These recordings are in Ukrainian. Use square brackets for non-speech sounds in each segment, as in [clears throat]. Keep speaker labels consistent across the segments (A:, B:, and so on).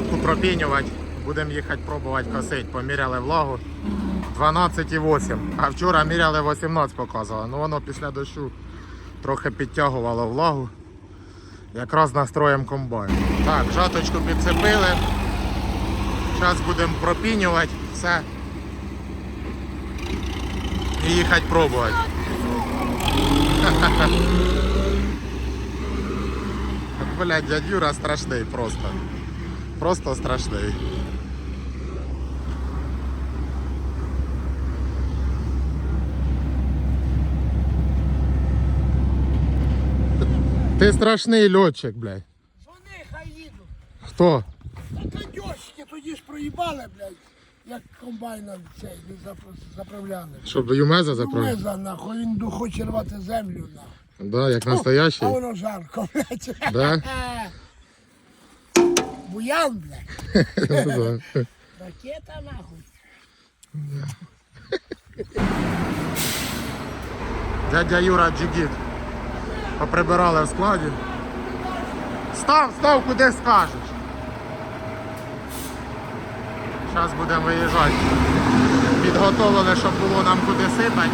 A: будемо пропінювати. Будемо їхати пробувати косити. Поміряли влагу 12,8. А вчора міряли 18 показувало. Ну воно після дощу трохи підтягувало влагу. Якраз настроєм комбайн. Так, жаточку підцепили. Зараз будемо пропінювати все. І їхати пробувати. [laughs] Блядь, дядь Юра страшний просто. Просто страшний. Ти страшний льотчик, блядь.
B: Вони хай їдуть.
A: Хто?
B: Та кадьошки тоді ж проїбали, блядь, як комбайном цей не заправляли.
A: Щоб Юмеза
B: Ну,
A: заправив?
B: Меза, нахуй, він хоче рвати землю, нахуй.
A: Да, як настоящий.
B: А воно жарко, [laughs] блядь.
A: Да? [laughs]
B: Буян.
A: Ну. [laughs]
B: Ракета, нахуй.
A: Дядя Юра Джигіт. Поприбирали в складі. Став, став, куди скажеш. Зараз будемо виїжджати. Підготовили, щоб було нам куди сипати.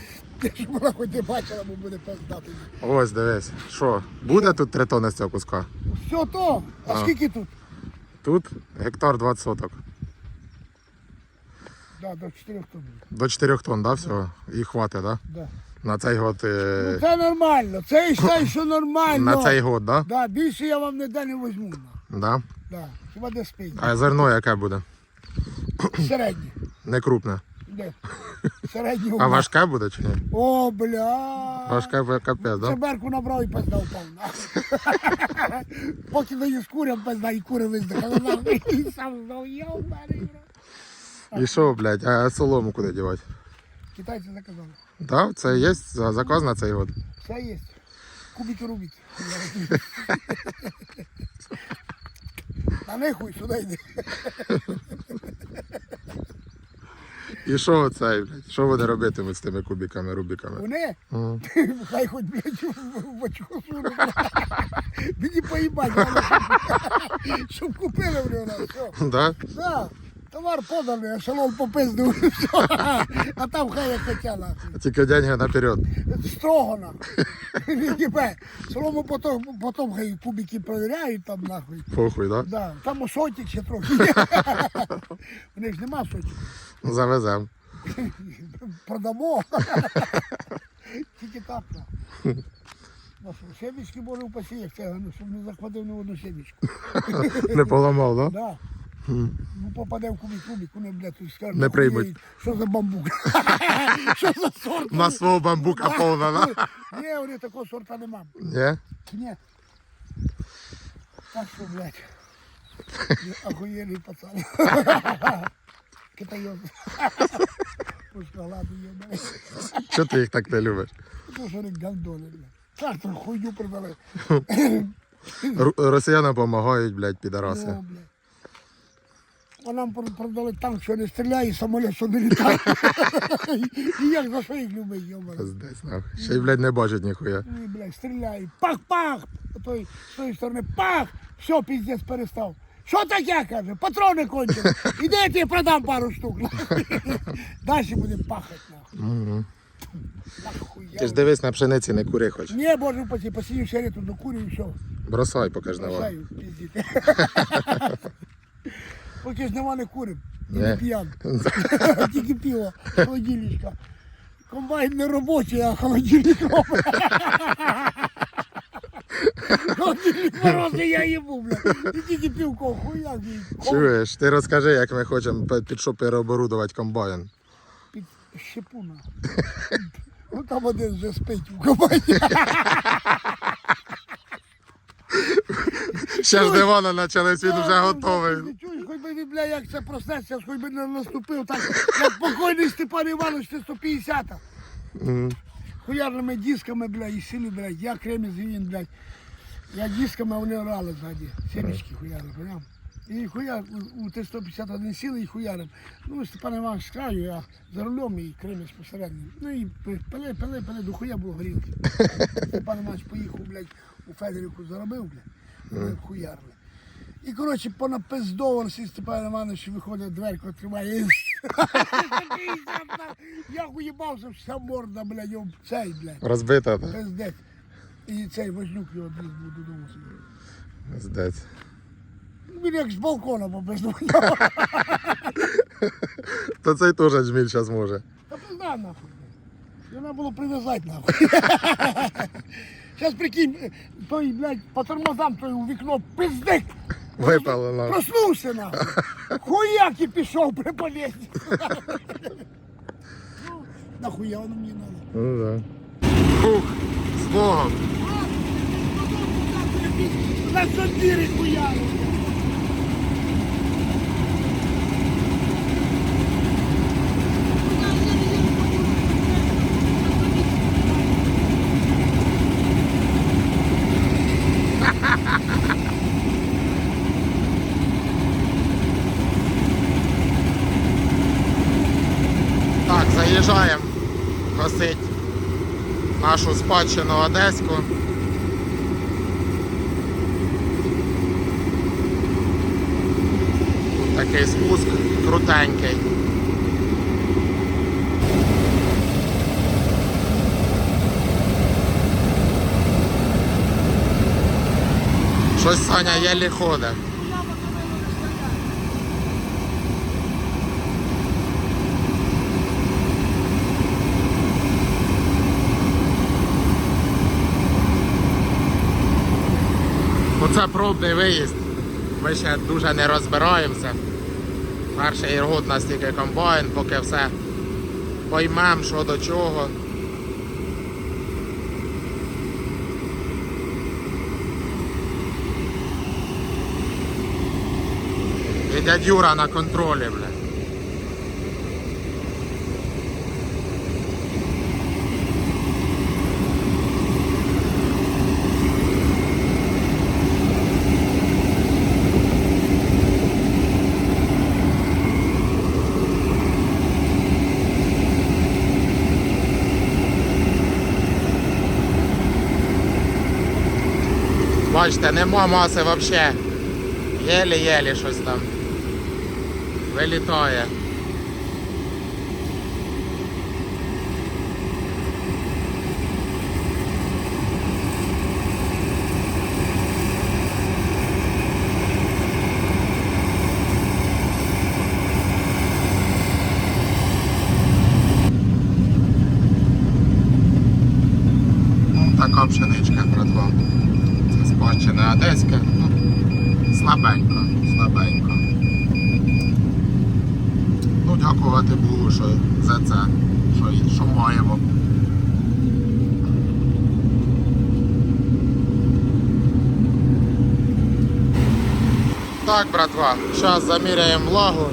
A: [laughs]
B: Ж вона хоч не бачила, бо буде пиздати.
A: Ось дивись. Що, буде тут три тони з цього куска?
B: Все то, а,
A: А.
B: скільки тут?
A: Тут гектар 20 соток.
B: Да, до 4 тонн.
A: До 4 тонн, да, всього? І хватить, да?
B: Да.
A: На цей год. е,
B: Ну, це нормально, це я вважаю, що нормально.
A: На цей год, да?
B: Да, більше я вам ніде не візьму. нахуй.
A: Да?
B: Да. Хіба де спить?
A: А зерно яке буде?
B: Середній.
A: Не крупне.
B: Де? Середній
A: А
B: угол.
A: важке буде чи ні?
B: О, бля.
A: Важке буде капець,
B: Це
A: да?
B: берку набрав і пиздав повна. [laughs] Поки даєш курям, пизда, і кури виздихали. нахуй. [laughs] І сам знав, йобаний.
A: І що, блядь, а солому куди дівати?
B: Китайці заказали.
A: Да, це є за- заказ на цей год.
B: Все є. Кубики рубики. [laughs] Та нехуй сюди йди.
A: І що цей, блядь? Що вони робитимуть з тими кубиками, рубіками?
B: Вони,
A: Мгм. [laughs]
B: хай хоч, блядь, в очко сунуть. Мені поїбать, [laughs] щоб- купили в нього. все.
A: Да?
B: Да, товар поданий, а шалом попиздив. А там хай як хотіла.
A: Тільки деньги наперед.
B: Строго. Ніби, Солому потім, потім хай кубики перевіряють там нахуй.
A: Похуй, да?
B: Да, там сотик ще трохи. [laughs] У них ж нема сотик.
A: Ну, Завезем.
B: Продамо. Тільки так. на. Ну Семечки може посіяти, ну, щоб не захватив ні одну семечку. [laughs]
A: Не поламав, да?
B: Да. Ну попаде в кубик кубик, вони, блядь, тут скажуть.
A: Не приймуть.
B: «Охуєть, Що за бамбук? [laughs] Що за сорт?
A: У нас свого бамбука повна, да?
B: Ні, вони такого сорта нема.
A: Ні?
B: Ні. Так що, блядь. [laughs] Охуєнний пацан. [laughs] Китайоз. Пушкаладу єбаний.
A: Чого ти їх так не любиш?
B: Ну, що вони гандони, блядь. Трактор хуйню продали.
A: Ру- Росіянам допомагають, блядь, підараси.
B: Ну, блядь. А нам продали танк, що не стріляє, і самоліт, що не літає. [laughs] І як за що їх любить, йобаний.
A: Пиздець, нахуй. Ще й, блядь, не бачать ніхуя.
B: І, блядь, стріляє. Пах-пах! Той, з тої сторони пах! Все, піздець перестав. Що таке, каже? Патрони кончили. [laughs] Іди, я тебе продам пару штук. Далі будемо пахати, нахуй. [laughs] Нахуй,
A: Ти ж дивись на пшениці, не кури хоч.
B: Ні, боже, посі, посію шерету до курю і все.
A: Бросай, поки ж нема.
B: Бросаю, піздіти. Поки ж нема не курим. Не п'ян. [laughs] Тільки пиво, холодильничка. Комбайн не робочий, а холодильник робить. Холодильник [laughs] морози я їбу, блядь. І тільки півко, хуяк їй.
A: Чуєш, ти розкажи, як ми хочемо під- що переоборудувати комбайн.
B: Під щепуна. Ну там один вже спить у комбайні. [laughs] [laughs]
A: Ще ж дивана почались, він вже готовий.
B: Ти чуєш, хоч би він, бля, як це проснеться, хоч би не наступив, так як покойний Степан Іванович, ти 150
A: Мгм.
B: Хуярними дисками, бля, і сили, блядь, я креміз і він, блядь. Я дисками, а вони орали ззаді. Семечки хуярили, поняв? І хуя у- у Т-151 сіли і хуярим. Ну, Степан Іванович з краю, я за рулем і Кремець посередині. Ну і пили, пили, пили, до хуя було горілки. [laughs] Степан Іванович поїхав, блядь, у Федорівку заробив, хуярили. І, коротше, понапиздовувався, і Степан Іванович виходить, дверку відкриває. і [laughs] Я уїбався, вся морда, блядь, об цей, блядь,
A: Розбита, так?
B: пиздець. І цей вознюк його відвіз був додому собі.
A: Здець.
B: Він як з балкона попиздував. [laughs]
A: То цей теж джміль зараз може.
B: Та пизда нахуй. Його треба було прив'язати нахуй. [laughs] Зараз прикинь, е, той, блядь, по тормозам той у вікно пиздик.
A: Випало нам.
B: Проснувся на. [laughs] Хуяк і пішов при полезні. Ну, [laughs] Нахуя воно мені надо.
A: Ну да. Фух, з Богом.
B: На сандири хуяру.
A: Нашу спадщину Одеську. Такий спуск крутенький. Щось Саня єлі ходить. Оце пробний виїзд. Ми ще дуже не розбираємося. Перший год нас тільки комбайн, поки все поймемо, що до чого. І дядь на контролі, бля. Бачите, нема маси взагалі. Єлі-єлі щось там. Вилітає. Ну, така пшеничка братва. Це спадщина одеська. Ну, слабенько, слабенько. Ну, що за це, що, маємо. Так, братва, зараз заміряємо влагу.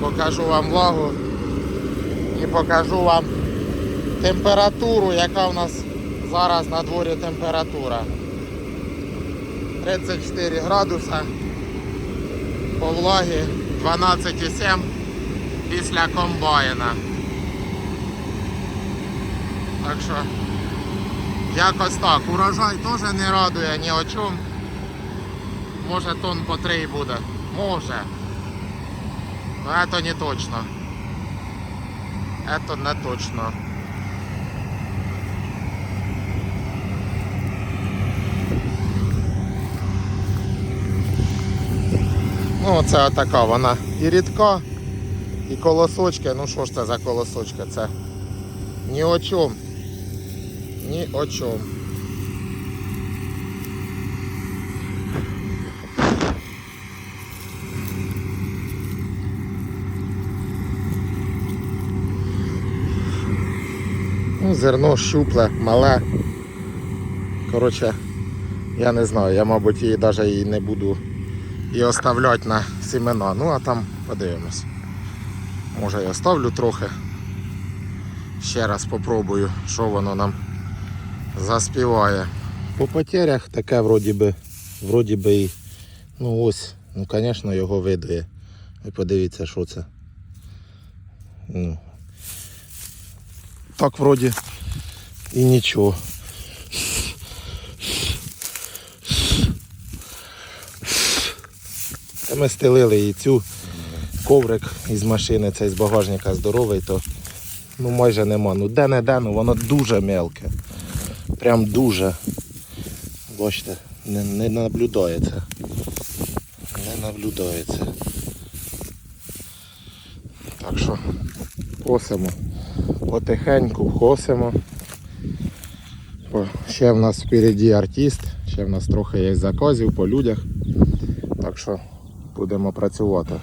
A: Покажу вам влагу і покажу вам температуру, яка в нас зараз на дворі температура. 34 градуса по влагі 12,7 після комбайна. Так що якось так. Урожай теж не радує ні о чому. Може тон по 3 буде. Може. Но это не точно. Это не точно. Ну, оце така вона і рідка, І колосочки. Ну що ж це за колосочки? Це ні о чому. Ні о чому. Ну, зерно щупле, мале. Коротше, я не знаю, я, мабуть, її навіть і не буду і оставляти на сімена. Ну, а там подивимось. Може я оставлю трохи. Ще раз попробую, що воно нам заспіває. По потерях таке вроді би, вроді би і Ну ось, ну звісно, його видує. Ви подивіться, що це. Ну. Так вроді і нічого. Та Ми стелили і цю коврик із машини, цей з багажника здоровий, то ну майже нема. Ну де не де, ну воно дуже мелке. Прям дуже. Бачите, не, не наблюдається. Не наблюдається. Так що косимо. Потихеньку косимо. Ще в нас впереді артист, ще в нас трохи є заказів по людях. Так що будемо працювати.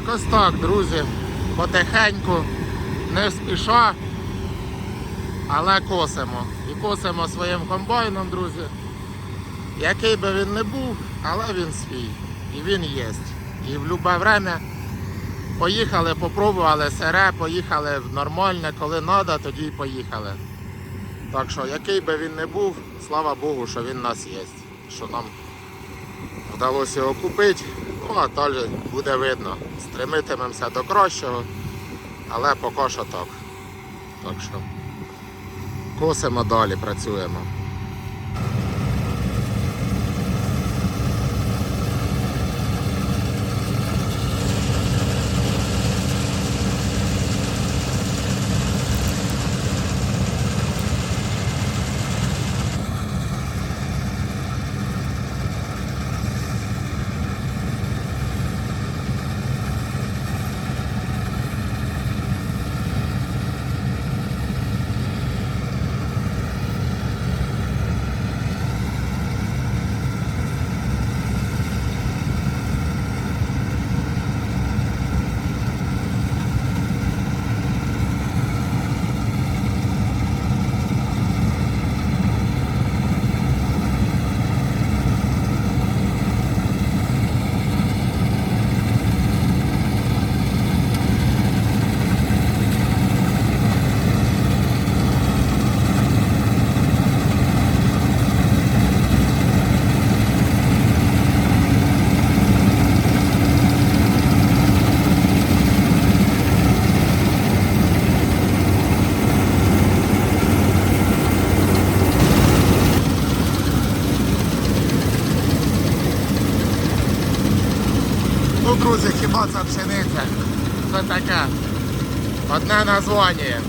A: Якось так, друзі. Потихеньку, не спіша, але косимо. І косимо своїм комбайном, друзі. Який би він не був, але він свій. І він є. І в будь-яке время поїхали, попробували сере, поїхали в нормальне, коли треба, тоді й поїхали. Так що, який би він не був, слава Богу, що він у нас є. Що нам вдалося його купити. Ну, а далі буде видно. Стремитимемося до кращого, але поки що так. Так що косимо далі, працюємо. Ну, це пшениця? Це таке. Одне названня.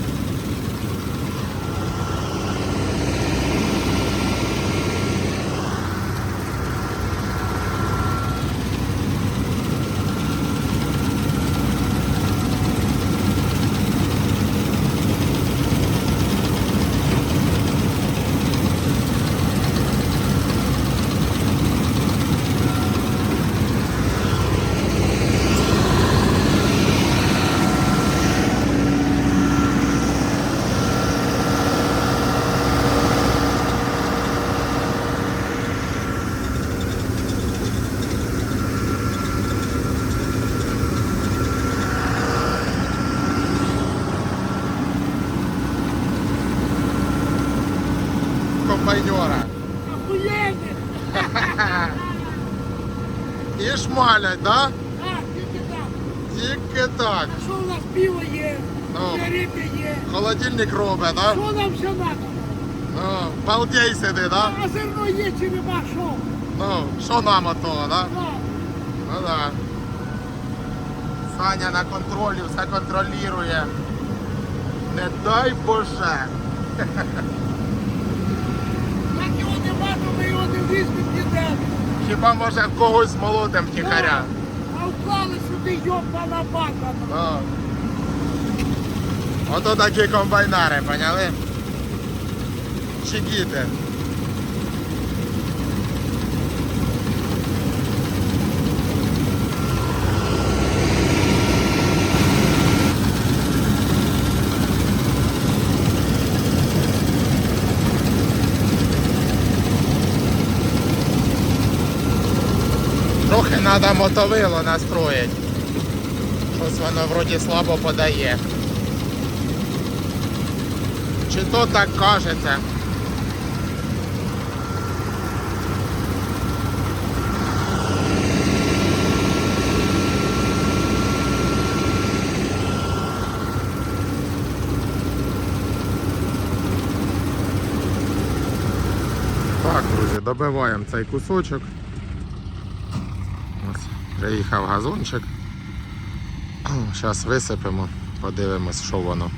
A: комбайнера.
B: Охуєнне!
A: І шмалять, да?
B: Так, тільки так.
A: Тільки так.
B: А що у нас пиво є,
A: Ну.
B: сигарети є.
A: Да?
B: Що нам ще треба?
A: Ну, балдей сиди, да?
B: А зерно є чи нема що?
A: Ну, що нам от того, да?
B: Так.
A: Ну да. Саня на контролі, все контролює. Не дай Боже. [laughs]
B: Як його нема, то ми його не візьмемо ніде.
A: Хіба може когось молодим тихаря.
B: А вклали сюди йобана бака.
A: Ну. Ото такі комбайнари, поняли? Чигіти. Трохи треба мотовило настроїть. Щось воно вроді слабо подає. Чи то так кажеться? Так, друзі, добиваємо цей кусочок. Ось, приїхав газончик. [clears throat] Зараз висипемо, подивимось, що воно.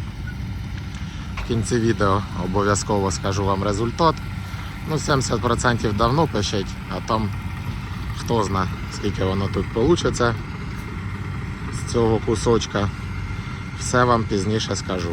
A: В кінці відео обов'язково скажу вам результат. Ну, 70% давно пишіть, а там хто знає, скільки воно тут вийде з цього кусочка. Все вам пізніше скажу.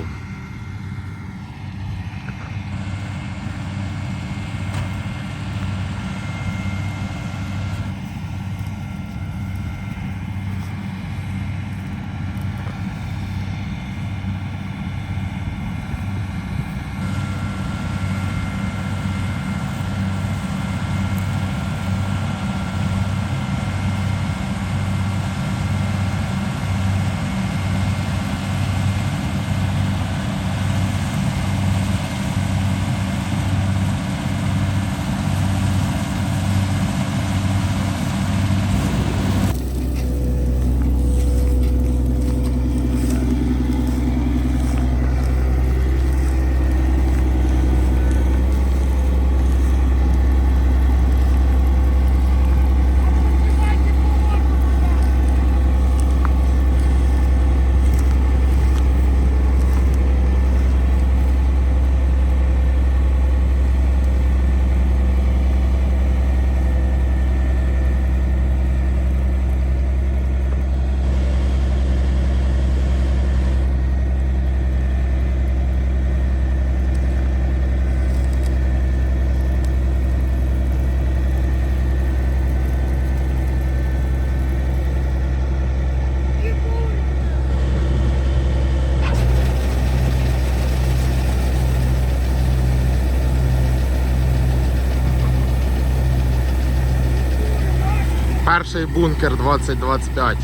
A: Перший бункер 2025.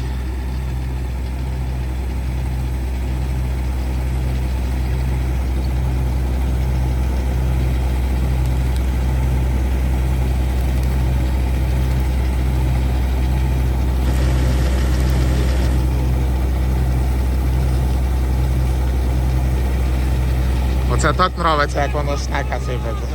A: Оце так подобається, як воно шнека сипеться.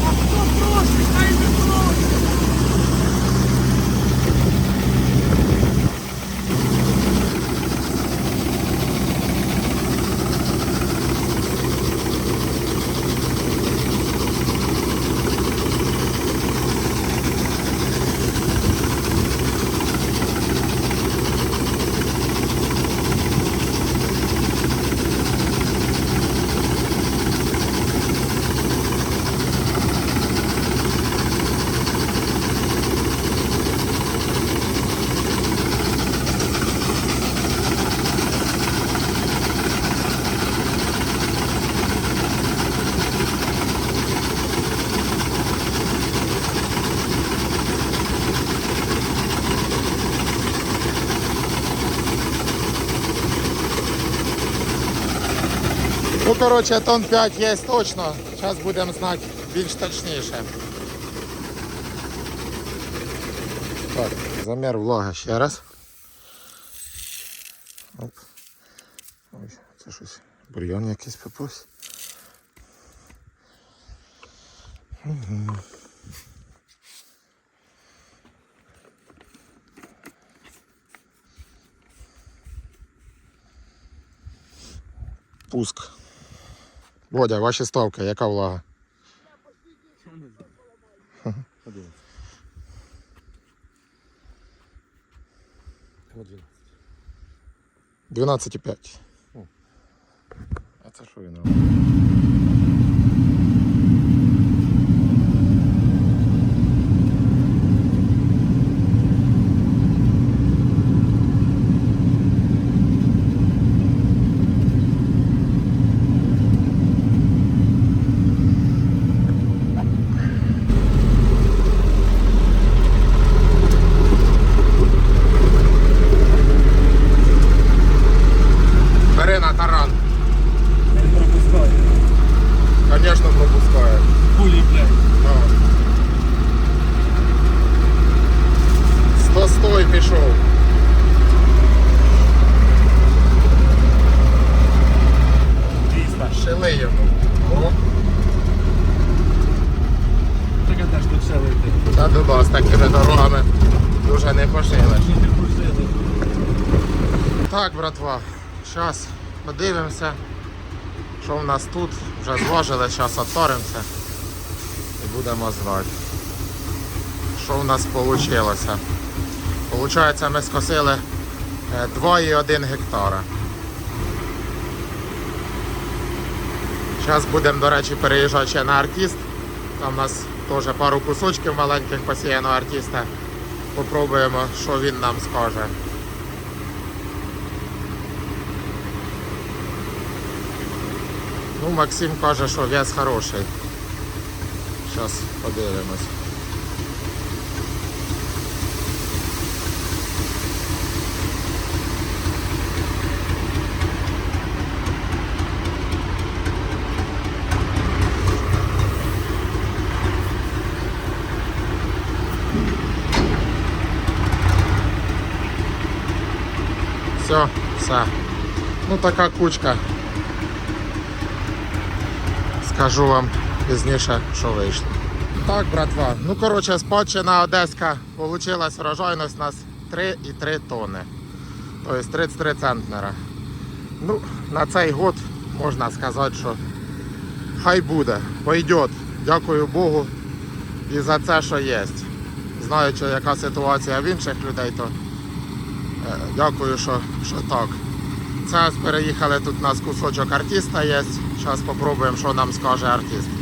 B: А хто просить, хай не просить.
A: Ну, коротше, тон 5 є точно. Зараз будемо знати більш точніше. Так, замір влаги ще раз. Оп. Ой, це щось. Бур'ян якийсь попався. Пуск. Водя, ваші ставки, яка влага?
C: Один. и
A: 12,5.
C: О.
A: А це що він? Бери на таран.
C: Не пропускай.
A: Звісно, пропускає.
C: Пулі, блядь.
A: Сто стой пішов.
C: Дійсно.
A: Шили йому. О,
C: Таке теж тут все летить.
A: та дуба з такими дорогами дуже не пошилиш.
C: Що ти пустили?
A: Так, братва, зараз подивимося, що в нас тут. Вже зважили, зараз отторимося і будемо знати, що в нас вийшло. Получається, ми скосили е, 2,1 гектара. Зараз будемо, до речі, переїжджати ще на артист. Там у нас теж пару кусочків маленьких посіяно артиста. Попробуємо, що він нам скаже. Ну, Максим каже, що вес хороший. Зараз подивимось. Все, все. Ну така кучка. Скажу вам пізніше, що вийшло. Так, братва. Ну, коротше, спадщина Одеська вийшла врожайність у нас 3,3 тонни. Тобто 33 центнера. Ну, на цей год можна сказати, що хай буде, пойдет. Дякую Богу і за це, що є. Знаючи, яка ситуація в інших людей, то е, дякую, що, що так. Це переїхали тут у нас кусочок артиста є. Зараз спробуємо, що нам скаже артист.